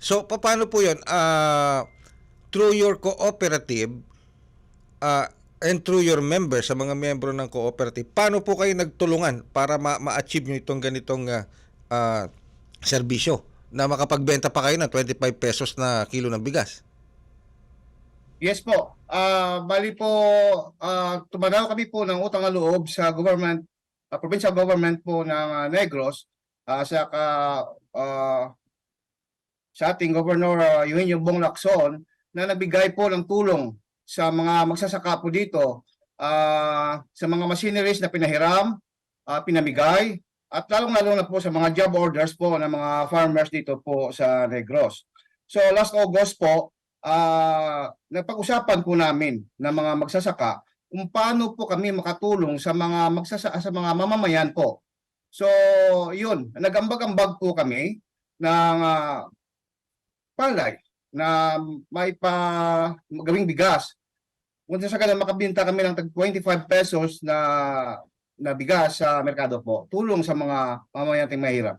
So, pa- paano po yun? Ah, through your cooperative ah, and through your members, sa mga membro ng cooperative, paano po kayo nagtulungan para ma- ma-achieve nyo itong ganitong ah, ah, serbisyo na makapagbenta pa kayo ng 25 pesos na kilo ng bigas? Yes po. Ah, bali po ah tumanaw kami po ng utang na loob sa government ah, provincial government po ng ah, Negros ah, sa ka ah, sa ating Governor uh, Eugenio Bong Lacson na nagbigay po ng tulong sa mga magsasaka po dito ah, sa mga machineries na pinahiram, ah, pinamigay at lalong-lalo na po sa mga job orders po ng mga farmers dito po sa Negros. So last August po, ah napag-usapan po namin ng mga magsasaka kung paano po kami makatulong sa mga magsasaka sa mga mamamayan po. So, yun, nagambag-ambag po kami ng ah, palay na may pa gawing bigas. Kung sa kanila makabinta kami ng tag 25 pesos na na bigas sa merkado po, tulong sa mga mamamayang mahirap.